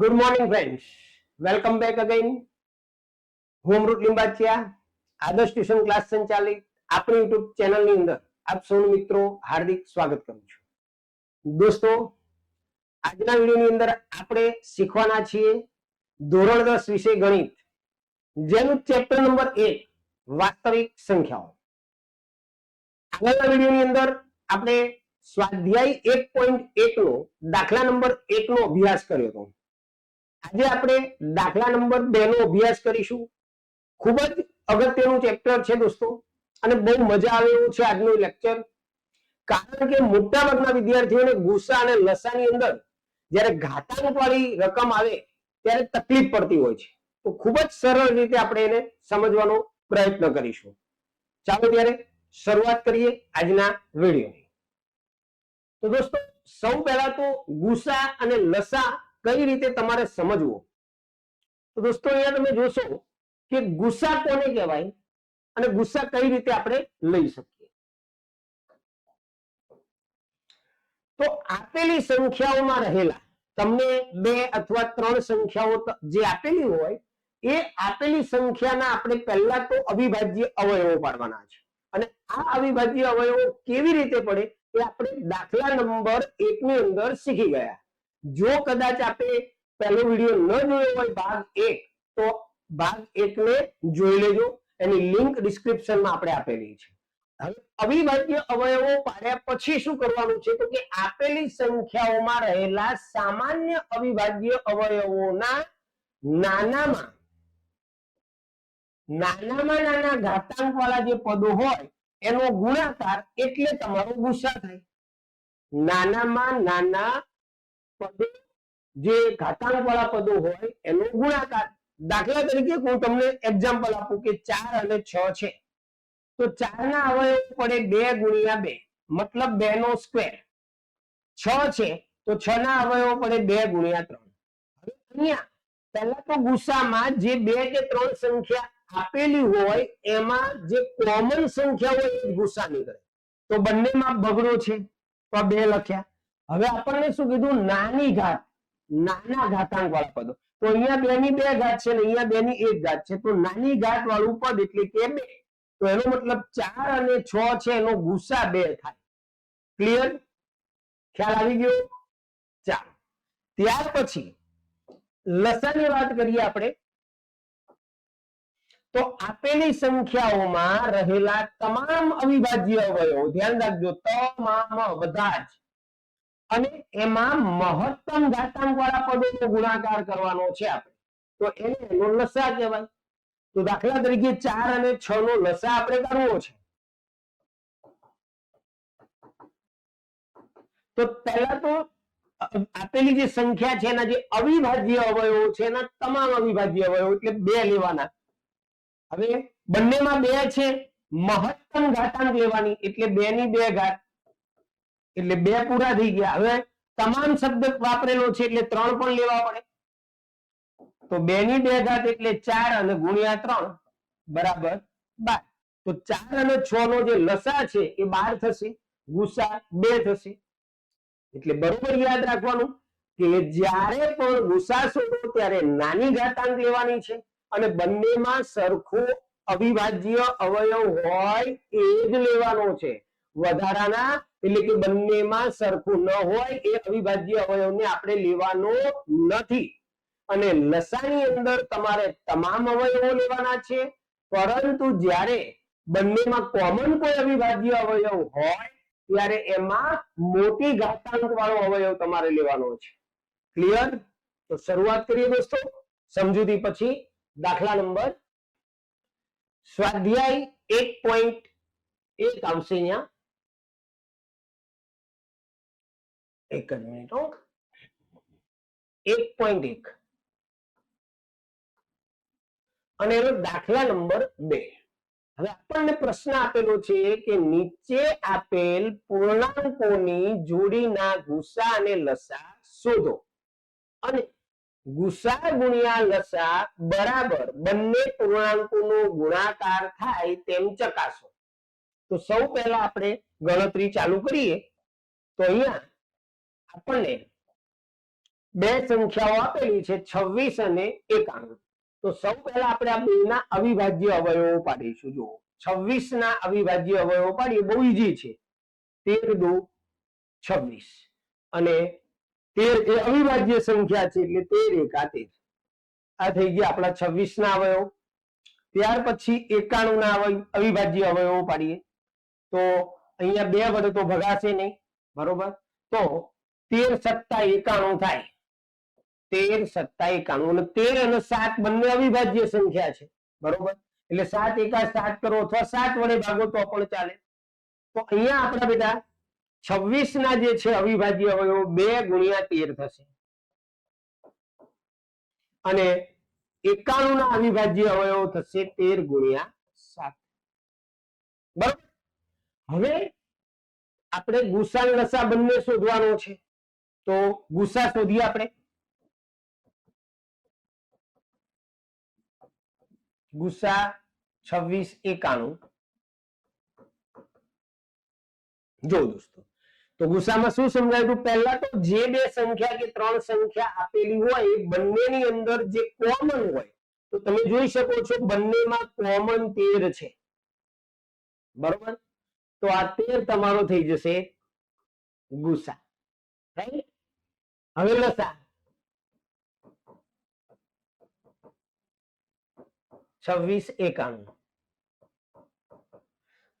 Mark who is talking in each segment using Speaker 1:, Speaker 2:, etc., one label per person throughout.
Speaker 1: Good morning friends welcome back again હું અમૃત લિંબાચિયા આદર્શ tuition class સંચાલિત આપણી યુટ્યુબ ચેનલની અંદર આપ સૌ મિત્રો હાર્દિક સ્વાગત કરું છું દોસ્તો આજના વિડીયોની અંદર આપણે શીખવાના છીએ ધોરણ દસ વિષય ગણિત જેનું ચેપ્ટર નંબર એક વાસ્તવિક સંખ્યાઓ આગળના વિડીયોની અંદર આપણે સ્વાધ્યાય એક પોઈન્ટ એક નો દાખલા નંબર એક નો અભ્યાસ કર્યો હતો આજે આપણે દાખલા નંબર બે નો અભ્યાસ કરીશું. ખૂબ જ અગત્યનું ચેપ્ટર છે દોસ્તો. અને બહુ મજા આવે એવું છે આજનું લેક્ચર કારણ કે મોટા ભાગના વિદ્યાર્થીઓને ગુસ્સા અને લસાની અંદર જ્યારે ઘાતાંક વાળી રકમ આવે ત્યારે તકલીફ પડતી હોય છે. તો ખૂબ જ સરળ રીતે આપણે એને સમજવાનો પ્રયત્ન કરીશું. ચાલો ત્યારે શરૂઆત કરીએ આજના વિડીયોની. તો દોસ્તો, સૌ પહેલા તો ગુસ્સા અને લસા કઈ રીતે તમારે સમજવો? તો દોસ્તો, અહીંયા તમે જોશો કે ગુસ્સા કોને કહેવાય અને ગુસ્સા કઈ રીતે આપણે લઈ શકીએ? તો આપેલી સંખ્યાઓમાં રહેલા, તમને બે અથવા ત્રણ સંખ્યાઓ જે આપેલી હોય, એ આપેલી સંખ્યાના આપણે પહેલા તો અવિભાજ્ય અવયવો પાડવાના છે. અને આ અવિભાજ્ય અવયવો કેવી રીતે પડે? એ આપણે દાખલા નંબર એક ની અંદર શીખી ગયા. જો કદાચ આપે પહેલો વીડિયો ન જોયો હોય ભાગ એક, તો ભાગ એક ને જોઈ લેજો. એની લિંક ડિસ્ક્રિપ્શનમાં આપણે આપેલી છે. અવિભાજ્ય અવયવો પાડ્યા પછી શું કરવાનું છે? તો કે આપેલી સંખ્યાઓમાં રહેલા સામાન્ય અવિભાજ્ય અવયવોના નાનામાં નાનામાં નાના ઘાતાંક વાળા જે પદો હોય, એનો ગુણાકાર એટલે તમારો ગુસ્સા થાય. નાનામાં નાના પદો, જે ઘાતાંક વાળા પદો હોય, એનો ગુણાકાર. દાખલા તરીકે હું તમને એક્ઝામ્પલ આપું કે ચાર અને છ છે. તો ચાર ના અવયવ પડે બે ગુણ્યા બે. મતલબ બે નો સ્ક્વેર છ છે, તો છ ના અવયવ પડે બે ગુણ્યા ત્રણ. હવે અહીંયા, પહેલા તો ગુસ્સામાં જે બે કે ત્રણ સંખ્યા આપેલી હોય, એમાં જે કોમન સંખ્યા હોય એ ગુસ્સા નીકળે તો બંનેમાં બગડો છે. તો બે લખ્યા. હવે આપણને શું કીધું? નાની ઘાત. નાના ઘાતાંક વાળા પદો. તો અહીંયા બે ની બે ઘાત છે ને અહીંયા બે ની એક ઘાત છે. તો નાની ઘાત વાળું પદ એટલે કે બે. તો એનો મતલબ ચાર અને છ છે, એનો ગુસ્સા બે થાય. ક્લિયર ખ્યાલ આવી ગયો? ચાર. ત્યાર પછી લસાની વાત કરીએ આપણે. તો આપેલી સંખ્યાઓમાં રહેલા તમામ અવિભાજ્ય અવયવો, ધ્યાન રાખજો, તમામ બધા જ અને એમાં મહત્તમ ઘાતાંક વાળા પદોનો ગુણાકાર કરવાનો છે આપણે. તો એને એનો લસા કહેવાય. તો દાખલા તરીકે ચાર અને છ નો લસા આપણે કરવો છે. તો પહેલા તો આપેલી જે સંખ્યા છે, એના જે અવિભાજ્ય અવયવો છે, એના તમામ અવિભાજ્ય અવયવો એટલે બે લેવાના. હવે બંનેમાં બે છે. મહત્તમ ઘાતાંક લેવાની એટલે બે ની બે ઘાત એટલે બે પૂરા થઈ ગયા. હવે તમામ શબ્દ વાપરેલો છે એટલે ત્રણ પણ લેવા પડે. તો બે ની બે ઘાત એટલે ચાર અને ગુણ્યા ત્રણ, બરાબર? બાર. તો ચાર અને છ નો જે લસા છે એ બાર થશે, ગુસા બે થશે. એટલે બરોબર યાદ રાખવાનું કે જ્યારે પણ ગુસા શોધો ત્યારે નાની ઘાતાંક લેવાની છે અને બંનેમાં સરખો અવિભાજ્ય અવયવ હોય એ જ લેવાનો છે. વધારાના એટલે કે બંનેમાં સરખું ન હોય એ અવિભાજ્ય અવયવને આપણે લેવાનો નથી. અને લસાની અંદર તમારે તમામ અવયવો લેવાના છે, પરંતુ જ્યારે બંનેમાં કોમન કોઈ અવિભાજ્ય અવયવ હોય, ત્યારે એમાં મોટી ઘાતાંક વાળો અવયવ તમારે લેવાનો છે. ક્લિયર તો શરૂઆત કરીએ દોસ્તો, સમજૂતી પછી દાખલા નંબર, સ્વાધ્યાય એક પોઈન્ટ એક આવશે અહીંયા. એક જ મિનિટ હો. એક પોઈન્ટ એક. અને એનો દાખલા નંબર બે. હવે આપણને પ્રશ્ન આપેલો છે કે નીચે આપેલ પૂર્ણાંકોની જોડીના ગુસા અને લસા શોધો. અને ગુસા ગુણ્યા લસા બરાબર બંને પૂર્ણાંકોનો ગુણાકાર થાય તેમ ચકાસો. તો સૌ પહેલા આપણે ગણતરી ચાલુ કરીએ. તો અહીંયા આપણને બે સંખ્યાઓ આપેલી છે છવ્વીસ અને એકાણું. તો સૌ પહેલા આપણે આ બેના અવિભાજ્ય અવયવો પાડીશું. જુઓ છવ્વીસ ના અવિભાજ્ય અવયવો પાડીએ, બહુ ઈઝી છે. તેર દો છવ્વીસ. અને તેર એ અવિભાજ્ય સંખ્યા છે એટલે તેર એકા તેર. આ થઈ ગયા આપણા છવ્વીસ ના અવયવો. ત્યાર પછી એકાણું ના અવિભાજ્ય અવયવો પાડીએ. તો અહીંયા બે વડે તો ભગાશે નહીં. બરોબર? તો તેર સત્તા એકાણું થાય. તેર સત્તા એકાણું અને તેર અને સાત બંને અવિભાજ્ય સંખ્યા છે. બરોબર? એટલે સાત એકા સાત કરો અથવા સાત વડે ભાગો તો પણ ચાલે. તો અહીંયા આપણા બેટા છવ્વીસ ના જે છે અવિભાજ્ય અવયવો બે ગુણ્યા તેર થશે. અને એકાણું ના અવિભાજ્ય અવયવો થશે તેર ગુણ્યા સાત. બરોબર? હવે આપણે ગુસા અને લસા બંને શોધવાનો છે. તો ગુસા શોધીએ આપણે. ગુસા છવ્વીસ એકાણું. જો દોસ્તો, તો ગુસામાં શું સમજાયું પહેલા તો જે બે સંખ્યા કે ત્રણ સંખ્યા આપેલી હોય, એ બંનેની અંદર જે કોમન હોય, તો તમે જોઈ શકો છો બંનેમાં કોમન તેર છે. બરોબર? તો આ તેર તમારો થઈ જશે ગુસા રાઈટ હવે છવ્વીસ એકાણું.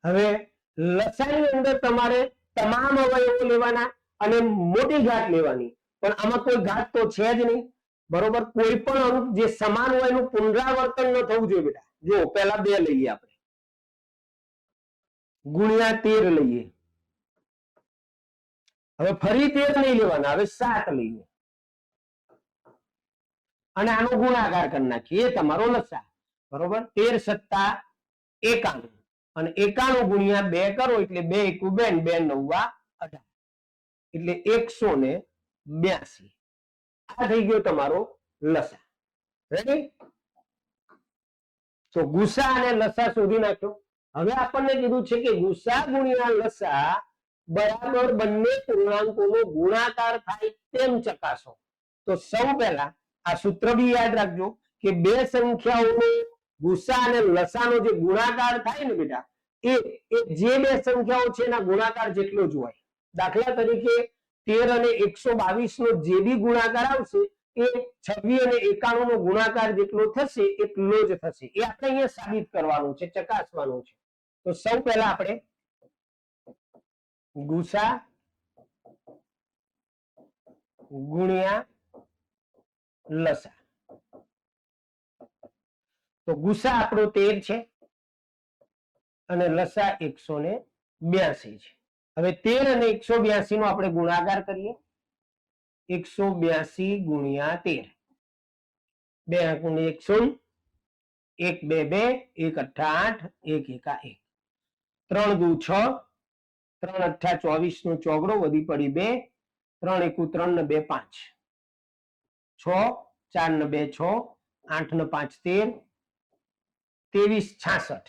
Speaker 1: હવે લસાની અંદર તમારે તમામ અવયવો લેવાના અને મોટી ઘાત લેવાની. પણ આમાં કોઈ ઘાત તો છે જ નહીં. બરોબર? કોઈ પણ અંક જે સમાન હોય પુનરાવર્તન ન થવું જોઈએ બેટા. જો, પહેલા બે લઈએ આપણે. ગુણ્યા તેર લઈએ. હવે ફરી તેર નહીં લેવાના, હવે સાત લઈએ. અને આનો ગુણાકાર કરી નાખીએ તમારો લસા. બરોબર? તેર સત્તા એકાણું. અને એકાણું ગુણ્યા બે કરો, એટલે બે એકુ બે બે નવ્વા અઢાર. એટલે એકસો ને બ્યાસી. આ થઈ ગયો તમારો લસા. તો ગુસા અને લસા શોધી નાખ્યો. હવે આપણને કીધું છે કે ગુસા ગુણ્યા લસા બરાબર બંને પૂર્ણાંકોનો ગુણાકાર થાય તેમ ચકાસો. તો સૌ પહેલા આ સૂત્ર બી યાદ રાખજો કે બે સંખ્યાઓનો ગુસા અને લસાનો જે ગુણાકાર થાય ને બેટા, એ જે બે સંખ્યાઓ છે એના ગુણાકાર જેટલો જ હોય. દાખલા તરીકે તેર અને એકસો બાવીસ નો જે બી ગુણાકાર આવશે, એ છવ્વીસ અને એકાણું નો ગુણાકાર જેટલો થશે એટલો જ થશે. એ આપણે અહીંયા સાબિત કરવાનું છે, ચકાસવાનું છે. તો સૌ પહેલા આપણે ગુસા, ગુણ્યા, લસા. તો ગુસા આપણો તેર છે અને લસા એકસો ને બ્યાસી છે. હવે તેર અને એકસો બ્યાસી નો આપણે ગુણાકાર કરીએ. એકસો બ્યાસી ગુણ્યા તેર. બે ગુણ્યા એકસો એક બે બે, એક અઠ્ઠા આઠ એક એકા એક ત્રણ દુ છ ત્રણ અઠા ચોવીસ નો ચોગડો વધી પડી બે, ત્રણ એકુ ત્રણ ને બે પાંચ. છ, ચાર ને બે છ, આઠ ને પાંચ તેર, ત્રેવીસ છાસઠ.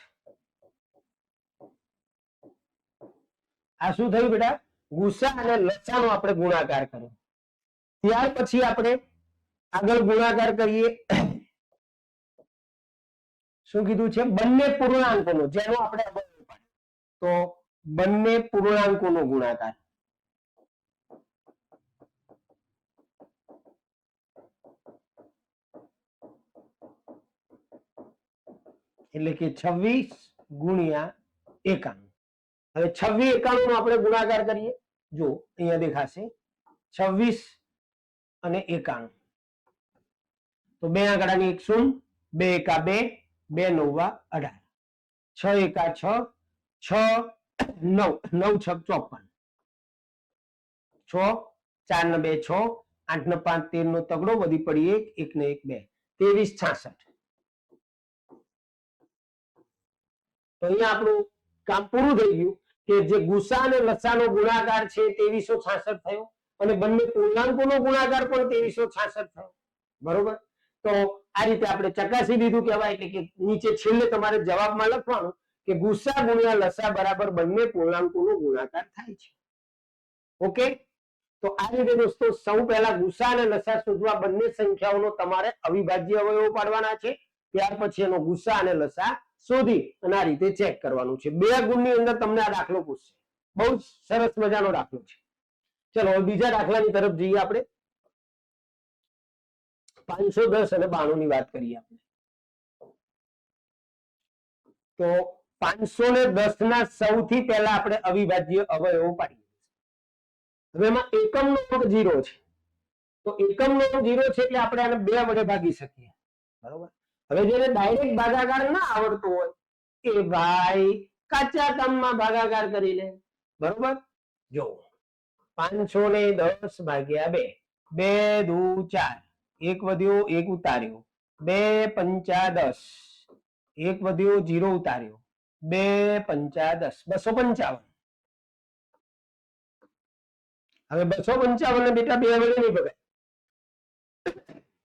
Speaker 1: આ શું થયું બેટા? ગુસા અને લસાનો આપણે ગુણાકાર કર્યો. ત્યાર પછી આપણે આગળ ગુણાકાર કરીએ. શું કીધું છે? બંને પૂર્ણાંકોનો, જેનો આપણે. તો બંને પૂર્ણાંકોનો ગુણાકાર. એટલે કે છવ્વીસ ગુણ્યા એકાણું. હવે છવ્વીસ એકાણું નો આપણે ગુણાકાર કરીએ. જો, અહીંયા દેખાશે. છવ્વીસ અને એકાણું. તો બે આંકડાની એક શૂન્ય બે એકા બે બે નવ્વા અઢાર. છ એકા છ છ નવ નવ છ ચોપન. છ, ચાર ને બે, છ, આઠ ને પાંચ, તેર નો તગડો વધી પડી એક એક ને એક બે. ત્રેવીસ, છાસઠ. તો અહીંયા આપણું કામ પૂરું થઈ ગયું કે જે ગુસા અને લસાનો ગુણાકાર છે ત્રેવીસો છાસઠ થયો અને બંને પૂર્ણાંકોનો ગુણાકાર પણ ત્રેવીસો છાસઠ થયો. બરોબર? તો આ રીતે આપણે ચકાસી દીધું કહેવાય એટલે કે નીચે છેલ્લે તમારે જવાબમાં લખવાનું કે ગુસ્સા, ગુણ્યા, લસા બરાબર બંને પૂર્ણાંકોનો ગુણાકાર થાય છે. ઓકે તો આ રીતે દોસ્તો, સૌ પહેલા ગુસા અને લસા શોધવા બંને સંખ્યાઓનો તમારે અવિભાજ્ય અવયવો પાડવાના છે. ત્યાર પછી એનો ગુસ્સા અને લસા શોધી અને આ રીતે ચેક કરવાનું છે. બે ગુણની અંદર તમને આ દાખલો પૂછશે. બહુ સરસ મજાનો દાખલો છે. ચલો બીજા દાખલાની તરફ જઈએ આપણે. પાંચસો દસ અને બાણું વાત કરીએ આપણે. તો પાંચસો ને દસ ના સૌથી પહેલા આપણે અવિભાજ્ય અવયવો પાડીએ હવે એમાં એકમ નો અંક જીરો છે. તો એકમ નો અંક જીરો છે એટલે આપણે આને બે વડે ભાગી શકીએ. બરોબર? હવે જેને ડાયરેક્ટ ભાગાકાર ના આવડતો હોય, એ ભાઈ કાચા કામમાં ભાગાકાર કરી લે. બરોબર? જો, પાંચસો ને દસ ભાગ્યા બે બે દુ ચાર, એક વધ્યો, એક ઉતાર્યો. બે પંચા દસ, એક વધ્યો, જીરો ઉતાર્યો. બે પંચા દસ, બસો પંચાવન. હવે બસો પંચાવન ને બેટા બે વડે નહીં ભગાય.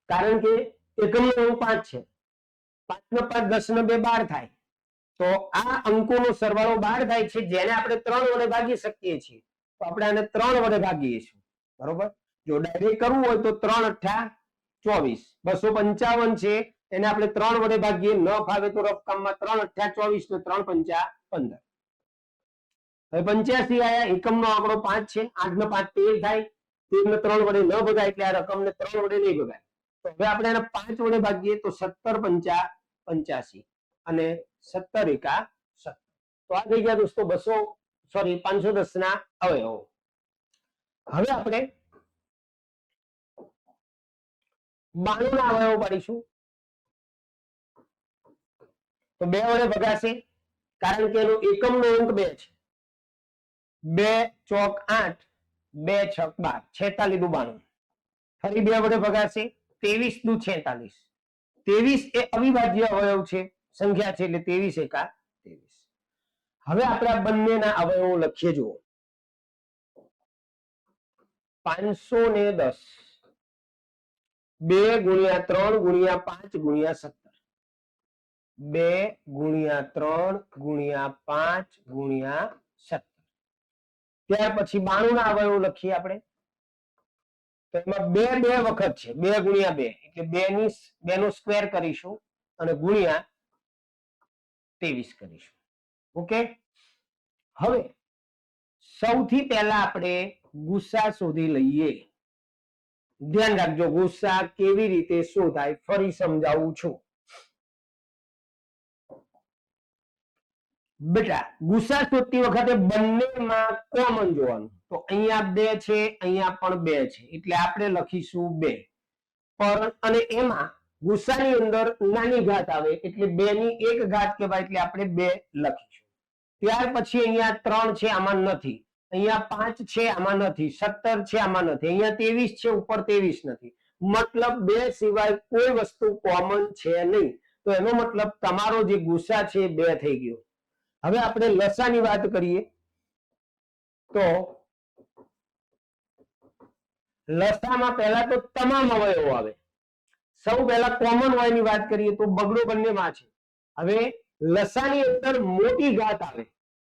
Speaker 1: કારણ કે અંક પાંચ છે. પાંચ નો પાંચ દસ નો બે બાર થાય. તો આ અંકોનો સરવાળો બાર થાય છે, જેને આપણે ત્રણ વડે ભાગી શકીએ છીએ. તો આપણે આને ત્રણ વડે ભાગીએ છીએ. બરોબર? જો ડાયરેક્ટ કરવું હોય તો ત્રણ અઠ્ઠા ચોવીસ. બસો પંચાવન છે એને આપણે ત્રણ વડે ભાગીએ, ન ફાવે તો રફકામમાં ત્રણ અઠ્યા ચોવીસ ને ત્રણ પંચા પંદર. હવે પંચ્યાસી આયા, એકમનો આંકડો પાંચ છે આઠ ને પાંચ તેર થાય તેર ને ત્રણ વડે ન ભગાય એટલે આ રકમને ત્રણ વડે નહીં ભગાય. તો હવે આપણે એને પાંચ વડે ભાગીએ તો સત્તર પંચા પંચ્યાસી અને સત્તર એકા સત્તર. તો આ થઈ ગયા દોસ્તો બસો સોરી પાંચસો દસ ના અવયવો. હવે આપણે બાણું ના અવયવો પાડીશું. તો બે વડે ભગાશે. કારણ કે એનો એકમનો અંક બે છે. બે ચોક આઠ, બે છક બાર, છેતાલીસનું બાણું ફરી બે વડે ભગાશે. ત્રેવીસનું છેતાલીસ. ત્રેવીસ એ અવિભાજ્ય અવયવ છે. સંખ્યા છે એટલે ત્રેવીસ એકા ત્રેવીસ. હવે આપણે આ બંનેના અવયવો લખીએ જુઓ. પાંચસો ને દસ. બે ગુણ્યા ત્રણ ગુણ્યા પાંચ ગુણ્યા સત્તર. બે ગુણ્યા ત્રણ ગુણ્યા પાંચ ગુણ્યા સત્તર. ત્યાર પછી બાણું ના અવયવ લખીએ આપણે. તો એમાં બે બે વખત છે. બે ગુણ્યા બે. એટલે બે ની બે નો સ્ક્વેર કરીશું અને ગુણ્યા ત્રેવીસ કરીશું. ઓકે? હવે સૌથી પહેલા આપણે ગુસ્સા શોધી લઈએ. ધ્યાન રાખજો, ગુસ્સા કેવી રીતે શોધાય? ફરી સમજાવું છું. બેટા ગુસા શોધતી વખતે બંનેમાં કોમન જોવાનું. તો અહીંયા બે છે, અહીંયા પણ બે છે. એટલે આપણે લખીશું બે. પર અને એમાં ગુસ્સાની અંદર નાની ઘાત આવે, એટલે બે ની એક ઘાત કહેવાય, એટલે આપણે બે લખીશું. ત્યાર પછી અહીંયા ત્રણ છે, આમાં નથી. અહીંયા પાંચ છે, આમાં નથી. સત્તર છે, આમાં નથી. અહીંયા ત્રેવીસ છે, ઉપર ત્રેવીસ નથી. મતલબ બે સિવાય કોઈ વસ્તુ કોમન છે નહીં. તો એનો મતલબ તમારો જે ગુસ્સા છે બે થઈ ગયો. હવે આપણે લસાની વાત કરીએ તો લસામાં પહેલા તો તમામ અવયવો આવે. સૌ પહેલા કોમન વાયની વાત કરીએ તો બગડો બંનેમાં છે. હવે લસાની અંદર મોટી ઘાત આવે.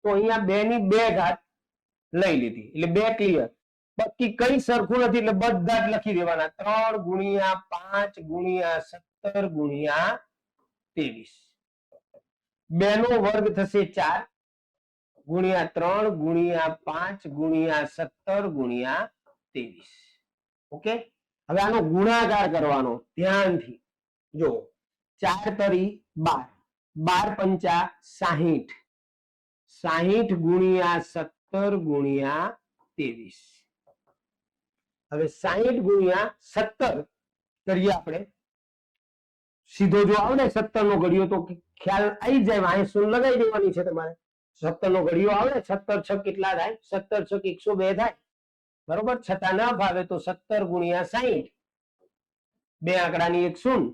Speaker 1: તો અહીંયા બે ની બે ઘાત લઈ લીધી. એટલે બે ક્લિયર બાકી કઈ સરખું નથી, એટલે બધા જ લખી દેવાના. ત્રણ ગુણ્યા પાંચ ગુણ્યા સત્તર ગુણ્યા ત્રેવીસ. બે નો વર્ગ થશે ચાર ગુણ્યા ત્રણ ગુણ્યા પાંચ ગુણ્યા સત્તર ગુણ્યા ત્રેવીસ. ઓકે? હવે આનો ગુણાકાર કરવાનો ધ્યાનથી. જો ચાર તરી બાર બાર પંચા સાહીઠ સાહીઠ ગુણ્યા સત્તર ગુણ્યા ત્રેવીસ. હવે સાહીઠ ગુણ્યા સત્તર કરીએ આપણે. સીધો જો આવે ને સત્તર નો ઘડિયો તો ખ્યાલ આવી જાય, વાંહે સુન લગાવી દેવાની છે તમારે. સત્તર નો ઘડિયો આવે ને સત્તર છ કેટલા થાય? સત્તર છ એકસો બે થાય. બરોબર? છતાં ના ભાવે તો સત્તર ગુણ્યા સાહીઠ બે આંકડાની એક શૂન.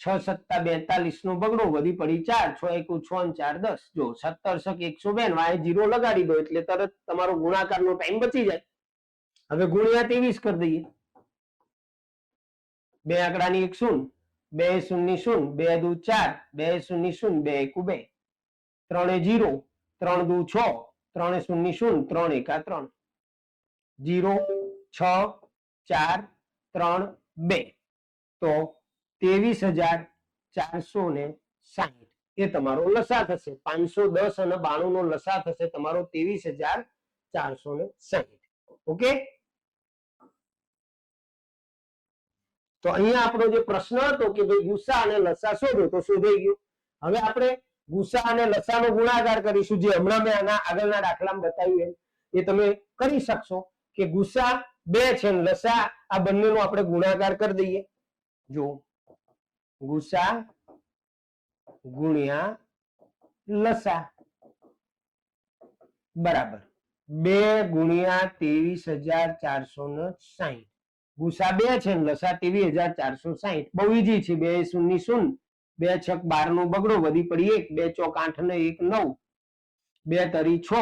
Speaker 1: છ સત્તા બેતાલીસ નો બગડો, વધી પડી ચાર. છ એકુ છ ચાર દસ. જો સત્તર છક એકસો બે વાય જીરો લગાડી દો, એટલે તરત તમારો ગુણાકાર નો ટાઈમ બચી જાય. હવે ગુણ્યા ત્રેવીસ કરી દઈએ. બે આંકડાની એક શૂન્ય બે શૂન્ય શૂન્ય, બે દુ ચાર, બે શૂન્ય શૂન્ય, બે એકુ બે. ત્રણે જીરો, ત્રણ દુ છ, ત્રણે શૂન્ય શૂન્ય, ત્રણ એકા ત્રણ. જીરો, છ, ચાર, ત્રણ, બે. તો ત્રેવીસ હજાર ચારસો ને સાહીઠ. એ તમારો લસા થશે. પાંચસો દસ અને બાણું નો લસા થશે. તમારો ત્રેવીસ હજાર ચારસો ને સાહીઠ. ઓકે? તો અહીંયા આપણો જે પ્રશ્ન હતો કે ભાઈ ગુસ્સા અને લસા શોધો, તો શોધાઈ ગયું. હવે આપણે ગુસ્સા અને લસાનો ગુણાકાર કરીશું, જે હમણાં મેં આના આગળના દાખલામાં બતાવ્યું એમ. એ તમે કરી શકશો કે ગુસ્સા બે છે લસા આ બંનેનો આપણે ગુણાકાર કરી દઈએ. જો ગુસા ગુણ્યા લસા. બરાબર. બે ગુણ્યા ત્રેવીસ હજાર ચારસો ને સાહીઠ. ગુસા બે છે લસા ત્રેવીસ હજાર ચારસો સાહીઠ. બહુ ઈજી છે, બે શૂન્ય શૂન્ય. બે છક બાર નો બગડો, વધી પડી એક, બે ચોક આઠ ને એક નવ. બે તરી છ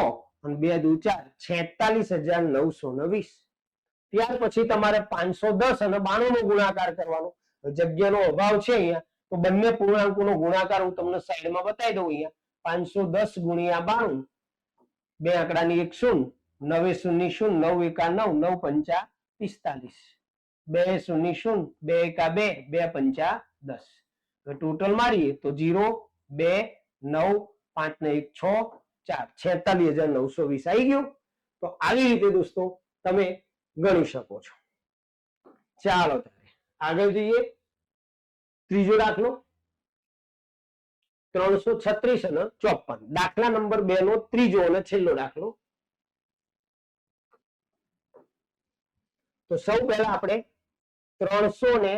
Speaker 1: અને બે દુ ચાર, છેતાલીસ હજાર નવસો ને વીસ. ત્યાર પછી તમારે પાંચસો દસ અને બાણું નો ગુણાકાર કરવાનો. જગ્યાનો અભાવ છે અહીંયા, તો બંને પૂર્ણાંકોનો ગુણાકાર હું તમને સાઈડમાં બતાવી દઉં અહીંયા. પાંચસો દસ ગુણ્યા બાણું, બે આંકડાની એક શૂન્ય, નવે શૂન્ય શૂન્ય, નવ એકા નવ નવ પંચા પિસ્તાલીસ. બે શૂન્ય શૂન્ય, બે એકા બે બે પંચા દસ. ટોટલ મારીએ તો જીરો બે, નવ, પાંચ ને એક, છ, ચાર, છેતાલીસ હજાર નવસો વીસ આવી ગયું. તો આવી રીતે દોસ્તો તમે ગણી શકો છો. ચાલો ત્યારે આગળ જઈએ. ત્રીજો દાખલો. ત્રણસો છત્રીસ અને ચોપન. દાખલા નંબર બે નો ત્રીજો અને છેલ્લો દાખલો. તો સૌ પહેલા આપણે ત્રણસો ને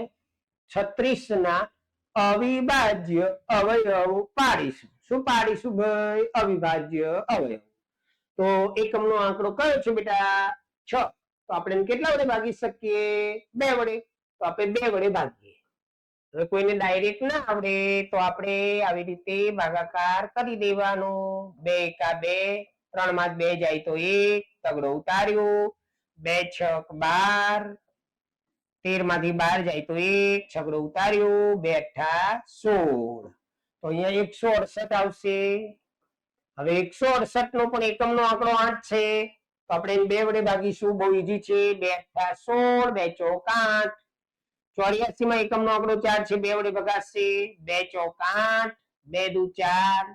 Speaker 1: છત્રીસ ના અવિભાજ્ય અવયવ પાડીશું. શું પાડીશું ભાઈ? અવિભાજ્ય અવયવ. તો એકમનો આંકડો કયો છે બેટા? છ. તો આપણે કેટલા વડે ભાગી શકીએ? બે વડે. તો આપણે બે વડે ભાગીએ. હવે કોઈને ડાયરેક્ટ ના આવડે તો આપણે આવી રીતે ભાગાકાર કરી દેવાનો. બે એકા બે ત્રણમાં બે જાય તો એક. તગડો ઉતાર્યો. બે છક બાર તેરમાંથી બાર જાય તો એક છગડો ઉતાર્યો બે સોળ. તો અહીંયા એકસો અડસઠ આવશે. હવે એકસો અડસઠ નો પણ એકમનો આંકડો આઠ છે. તો આપણે બે વડે ભાગીશું. બહુ ઈઝી છે. બે સોળ, બે ચોક આઠ. ચોર્યાસી માં એકમનો આંકડો ચાર છે. બે વડે ભગાશે. બે ચોક આઠ, બે દુ ચાર.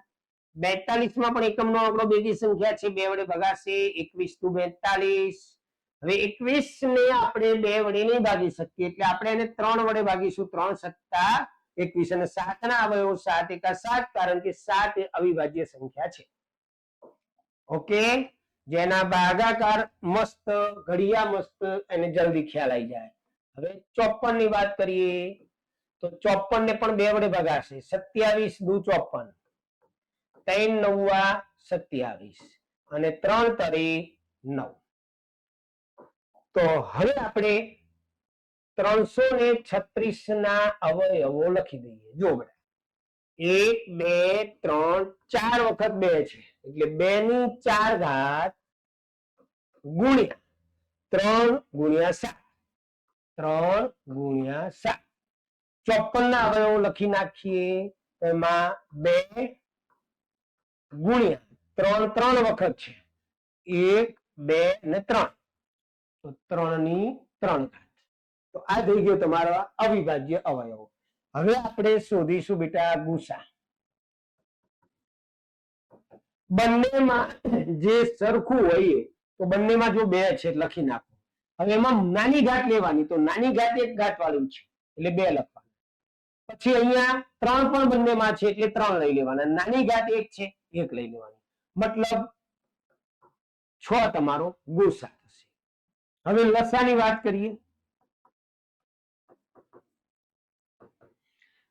Speaker 1: બેતાલીસમાં પણ એકમ નો આંકડો બેકી સંખ્યા છે. બે વડે ભગાશે. એકવીસ દુ બેતાલીસ. હવે એકવીસ ને આપણે બે વડે નહીં ભાગી શકીએ, એટલે આપણે એને ત્રણ વડે ભાગીશું. ત્રણ સત્તા એકવીસ અને સાત ના અવયવો સાત એકા સાત, કારણ કે સાત એ અવિભાજ્ય સંખ્યા છે. ઓકે? જેના ભાગાકાર મસ્ત, ઘડિયા મસ્ત, એને જલ્દી ખ્યાલ આવી જાય. હવે ચોપનની વાત કરીએ, તો ચોપન ને પણ બે વડે ભગાશે. સત્યાવીસ દુ ચોપન ત્રણ નવ્વા સત્યાવીસ. અને ત્રણ તરી નવ. તો હવે આપણે ત્રણસો ને છત્રીસ ના અવયવો લખી દઈએ. જો બેટા. એક, બે, ત્રણ, ચાર વખત બે છે. એટલે બે ની ચાર ઘાત ગુણ્યા ત્રણ ગુણ્યા સાત. ત્રણ ગુણ્યા સાત. ચોપન ના અવયવો લખી નાખીએ એમાં બે ગુણ્યા ત્રણ ત્રણ વખત છે. એક, બે ને ત્રણ. તો ત્રણ ત્રણ ઘાત. તો આ થઈ ગયો તમારો અવિભાજ્ય અવયવો. હવે આપણે શોધીશું બેટા ગુસા. બંનેમાં જે સરખું હોય તો બંનેમાં જો બે છે લખી નાખો. હવે એમાં નાની ઘાત લેવાની, તો નાની ઘાત એક ઘાત વાળું છે, એટલે બે લખવાનું. પછી અહીંયા ત્રણ પણ બંનેમાં છે એટલે ત્રણ લઈ લેવાના. નાની ઘાત એક છે, એક લઈ લેવાની. મતલબ છ તમારો ગુસા. હવે લસાની વાત કરીએ.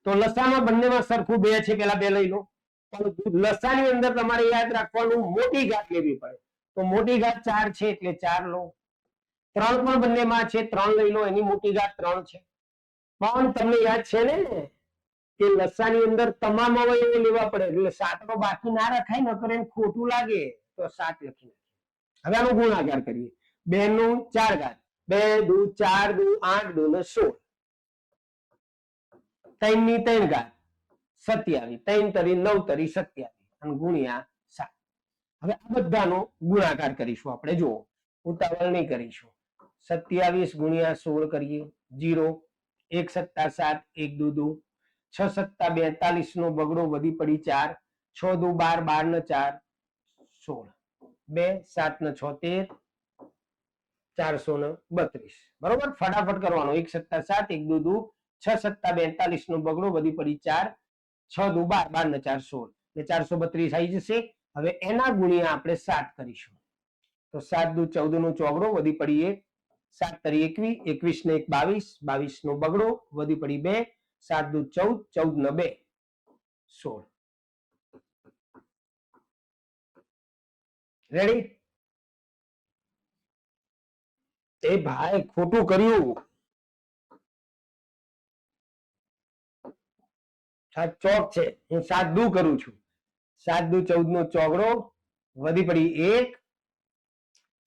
Speaker 1: તો લસામાં બંનેમાં સરખું બે છે, પેલા બે લઈ લો. લસાની અંદર તમારે યાદ રાખવાનું મોટી ઘાત લેવી પડે. તો મોટી ઘાત ચાર છે, એટલે ચાર લો. ત્રણ પણ બંનેમાં છે, ત્રણ લઈ લો, એની મોટી ઘાત ત્રણ છે. પણ તમને યાદ છે ને કે લસાની અંદર તમામ અવયવ લેવા પડે, એટલે સાતનો બાકી ના રખાય ન કરે ખોટું લાગે તો સાત લખી નાખીએ હવે આનો ગુણાકાર કરીએ. બે નું ચાર ઘાત. બે, દુ, ચાર, દુ, આઠ, દુ ને સોળ. ત્રણની ત્રણ ઘાત. સત્યાવી ત્રણ તરી નવ તરી સત્યાવીસ. અને ગુણ્યા સાત. હવે આ બધાનો ગુણાકાર કરીશું આપણે. જુઓ, ઉતાવળ નહીં કરીશું. સત્યાવીસ ગુણ્યા સોળ કરીએ. જીરો. એક સત્તા સાત, એક દુ દુ. છ સત્તા બેતાલીસ નો બગડો વધી પડી ચાર. છ દુ બાર બાર ને ચાર. સોળ. બે, સાત ને છોતેર. ચારસો ને બત્રીસ. બરોબર? ફટાફટ કરવાનો. એક સત્તા સાત, એક દુ છ સત્તા બેતાલીસ નો બગડો, બધી પડી ચાર, છ દુ બાર બાર ને ચાર સોળ. ચારસો બત્રીસ આવી જશે. હવે એના ગુણ્યા આપણે સાત કરીશું. તો સાત દુ ચૌદ નો ચોગડો, વધી પડી એક. સાત તરી એકવીસ એકવીસ ને એક બાવીસ બાવીસ નો બગડો, વધી પડી બે. સાત દુ ચૌદ ચૌદ ને બે. સોળ. રેડી એ ભાઈ ખોટું કર્યું. ચોક છે. હું સાત દુ કરું છું. સાત દુ ચૌદ નો ચોગડો. વધી પડી એક.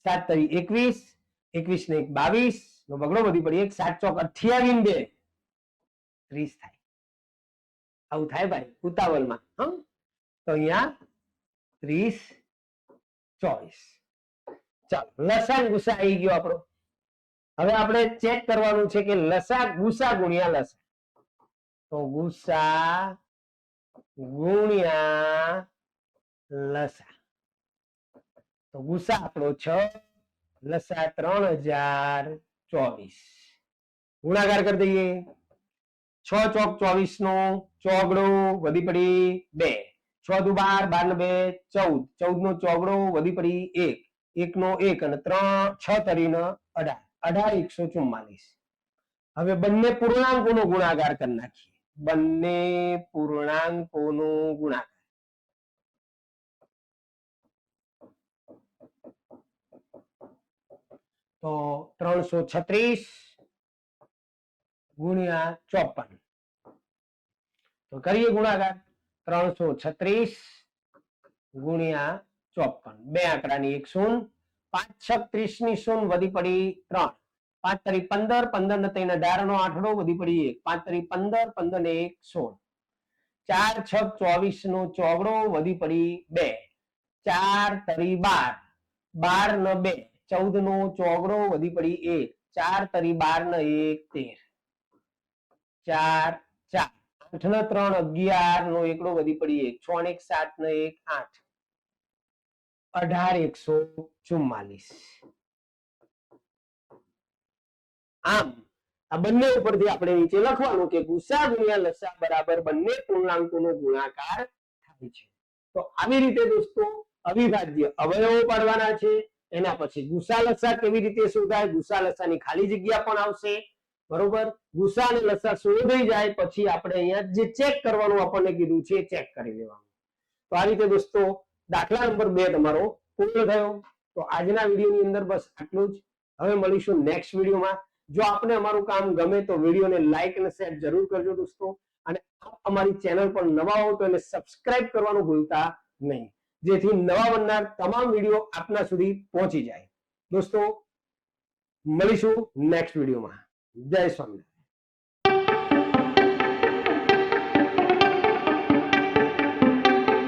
Speaker 1: સાત તરી એકવીસ. એકવીસ ને એક બાવીસ. નો બગડો વધી પડી એક. સાત ચોક અઠ્યાવીસ બે. ત્રીસ થાય. આવું થાય ભાઈ, ઉતાવળમાં. હમ તો અહીંયા ત્રીસ ચોવીસ. ચાલો લસણ ગુસ્સા ગુસા આવી ગયો આપણો. હવે આપણે ચેક કરવાનું છે કે લસા ગુસા ગુણ્યા લસા. તો ગુસા ગુણ્યા લસા. તો ગુસા આપણો છ, લસા ત્રણ હજાર ચોવીસ. ગુણાકાર કરી દઈએ. છ ચોક ચોવીસ નો ચોગડો વધી પડી બે. છ દુ બાર બાર ને બે, ચૌદ. ચૌદ નો ચોગડો વધી પડી એક. એક નો એક અને ત્રણ, છ તરીને અઢાર. અઢાર એકસો ચુમ્માલીસ હવે બંને પૂર્ણાંકોનો ગુણાકાર કરી નાખીએ બંને પૂર્ણાંકોનો ગુણાકાર તો ત્રણસો છત્રીસ ગુણ્યા ચોપન તો કરીએ ગુણાકાર ત્રણસો છત્રીસ ગુણ્યા ચોપન બે આંકડાની એક શૂન પાંચ છત્રીસની શૂન વધી પડી ત્રણ. પાંચ તરી પંદર પંદર ને ત્રણ અઢાર નો આઠડો વધી પડી એક. પાંચ તરી પંદર પંદર ને એક સોળ. ચાર, છ ચોવીસ નો ચોગડો વધી પડી બે. ચાર તરી બાર. બાર ને બે. ચૌદ નો ચોગડો વધી પડી એક. ચાર તરી બાર ને એક તેર. ચાર ચાર. આઠ ને ત્રણ અગિયાર નો એકડો વધી પડી એક. છ ને એક સાત ને એક આઠ. અઢાર, એકસો ચુમ્માલીસ આમ, આ બંને ઉપરથી આપણે નીચે લખવાનું કે ગુસા ગુણ્યા લસા બરાબર બંને પૂર્ણાંકોનો ગુણાકાર થાય છે. તો આવી રીતે દોસ્તો અવિભાજ્ય અવયવો પાડવાના છે. એના પછી ગુસા લસા કેવી રીતે શોધાય? ગુસા લસાની ખાલી જગ્યા પણ આવશે. બરોબર? ગુસા અને લસા શોધાઈ જાય પછી આપણે અહીંયા જે ચેક કરવાનું આપણને કીધું છે ચેક કરી લેવાનું. તો આ રીતે દોસ્તો દાખલા નંબર બે તમારો પૂર્ણ થયો. તો આજના વિડીયોની અંદર બસ આટલું જ. હવે મળીશું નેક્સ્ટ વિડીયોમાં. જો આપને અમારું કામ ગમે તો વિડીયોને લાઈક અને શેર જરૂર કરજો દોસ્તો. અને અમારી ચેનલ પર નવા હો તો એને સબસ્ક્રાઇબ કરવાનું ભૂલતા નહીં. જેથી નવા બનનાર તમામ વીડિયો આપના સુધી પહોંચી જાય. દોસ્તો, મળીશું નેક્સ્ટ વિડીયોમાં. જય સ્વામિનારાયણ.